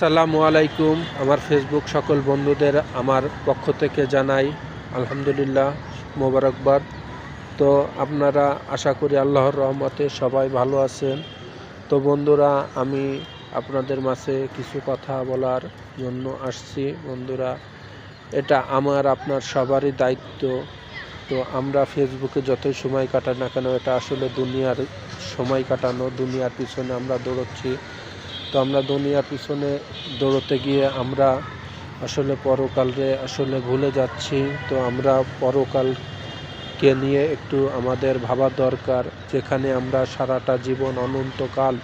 আসসালামু আলাইকুম। আমার ফেসবুক সকল বন্ধুদের আমার পক্ষ থেকে জানাই আলহামদুলিল্লাহ মোবারকবাদ। তো আপনারা আশা করি আল্লাহর রহমতে সবাই ভালো আছেন। তো বন্ধুরা, আমি আপনাদের মাঝে কিছু কথা বলার জন্য আসছি। বন্ধুরা, এটা আমার, আপনার সবারই দায়িত্ব। তো আমরা ফেসবুকে যতই সময় কাটাই না কেন, এটা আসলে দুনিয়ার সময় কাটানো, দুনিয়ার পিছনে আমরা দৌড়চ্ছি। তো আমরা দুনিয়ার পিছনে দৌড়তে গিয়ে আমরা আসলে পরকালে আসলে ভুলে যাচ্ছি। তো আমরা পরকালকে নিয়ে একটু আমাদের ভাবার দরকার, যেখানে আমরা সারাটা জীবন অনন্তকাল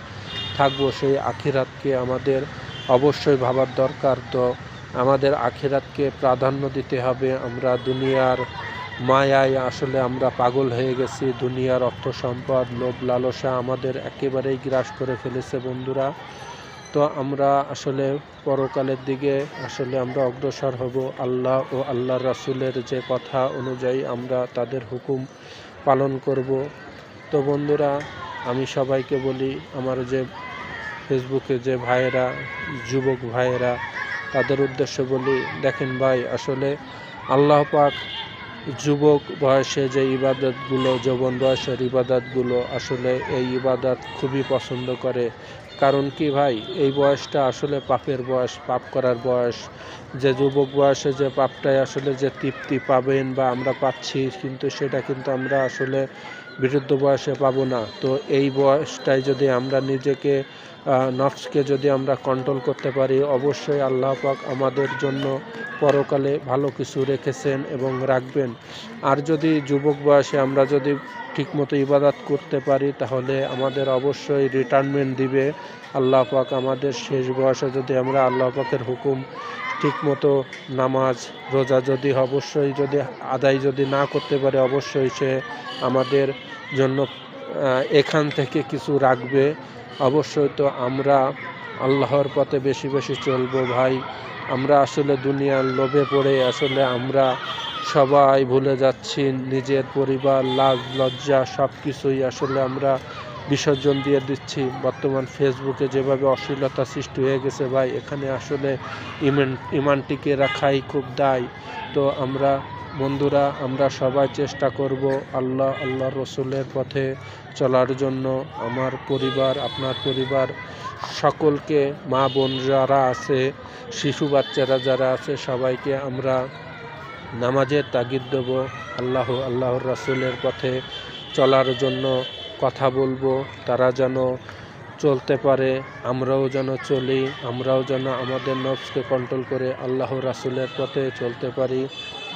থাকব সেই আখিরাতকে আমাদের অবশ্যই ভাবার দরকার। তো আমাদের আখিরাতকে প্রাধান্য দিতে হবে। আমরা দুনিয়ার মায়ায় আসলে আমরা পাগল হয়ে গেছি। দুনিয়ার অর্থ সম্পদ, লোভ, লালসা আমাদের একেবারেই গ্রাস করে ফেলেছে বন্ধুরা। তো আমরা আসলে পরকালের দিকে আসলে আমরা অগ্রসর হব। আল্লাহ ও আল্লাহ রাসুলের যে কথা অনুযায়ী আমরা তাদের হুকুম পালন করব। তো বন্ধুরা, আমি সবাইকে বলি, আমার যে ফেসবুকে যে ভাইয়েরা, যুবক ভাইয়েরা, তাদের উদ্দেশ্য বলি, দেখেন ভাই, আসলে আল্লাহ পাক যুবক বয়সে যে ইবাদতগুলো, যৌবন বয়সের ইবাদতগুলো আসলে এই ইবাদত খুবই পছন্দ করে। কারণ কি ভাই? এই বয়সটা আসলে পাপের বয়স, পাপ করার বয়স। যে যুবক বয়সে যে পাপটায় আসলে যে তৃপ্তি পাবেন বা আমরা পাচ্ছি, কিন্তু সেটা কিন্তু আমরা আসলে বিরুদ্ধ বয়সে পাবো না। তো এই বয়সটায় যদি আমরা নিজেকে নফসকে যদি আমরা কন্ট্রোল করতে পারি, অবশ্যই আল্লাহ পাক আমাদের জন্য পরকালে ভালো কিছু রেখেছেন এবং রাখবেন। আর যদি যুবক বয়সে আমরা যদি ঠিকমতো ইবাদত করতে পারি, তাহলে আমাদের অবশ্যই রিটায়ারমেন্ট দিবে। আল্লাহ পাক আমাদের শেষ বয়সে যদি আমরা আল্লাহ পাকের হুকুম ঠিকমতো নামাজ, রোজা যদি অবশ্যই যদি আদায় যদি না করতে পারে, অবশ্যই সে আমাদের জন্য এখান থেকে কিছু রাখবে। অবশ্যই তো আমরা আল্লাহর পথে বেশি বেশি চলবো ভাই। আমরা আসলে দুনিয়ার লোভে পড়ে, আসলে আমরা সবাই ভুলে যাচ্ছি নিজের পরিবার, লাজ, লজ্জা সব কিছুই আসলে আমরা বিসর্জন দিয়ে দিচ্ছি। বর্তমান ফেসবুকে যেভাবে অশ্লীলতা সৃষ্টি হয়ে গেছে ভাই, এখানে আসলে ইমান ইমানটিকে রাখাই খুব দায়। তো আমরা বন্ধুরা, আমরা সবাই চেষ্টা করব আল্লাহ আল্লাহ রসুলের পথে চলার জন্য। আমার পরিবার, আপনার পরিবার, সকলকে মা বোন যারা আছে, শিশু বাচ্চারা যারা আছে, সবাইকে আমরা নামাজের তাগিদ দেব, আল্লাহ, আল্লাহর রাসুলের পথে চলার জন্য কথা বলব। তারা যেন চলতে পারে, আমরাও যেন চলি, আমরাও যেন আমাদের নফসকে কন্ট্রোল করে আল্লাহ রাসুলের পথে চলতে পারি।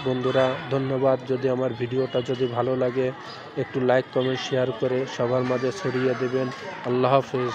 বন্ধুরা, ধন্যবাদ। যদি আমার ভিডিওটা যদি ভালো লাগে, একটু লাইক কমেন্ট শেয়ার করে সবার মাঝে ছড়িয়ে দেবেন। আল্লাহ হাফেজ।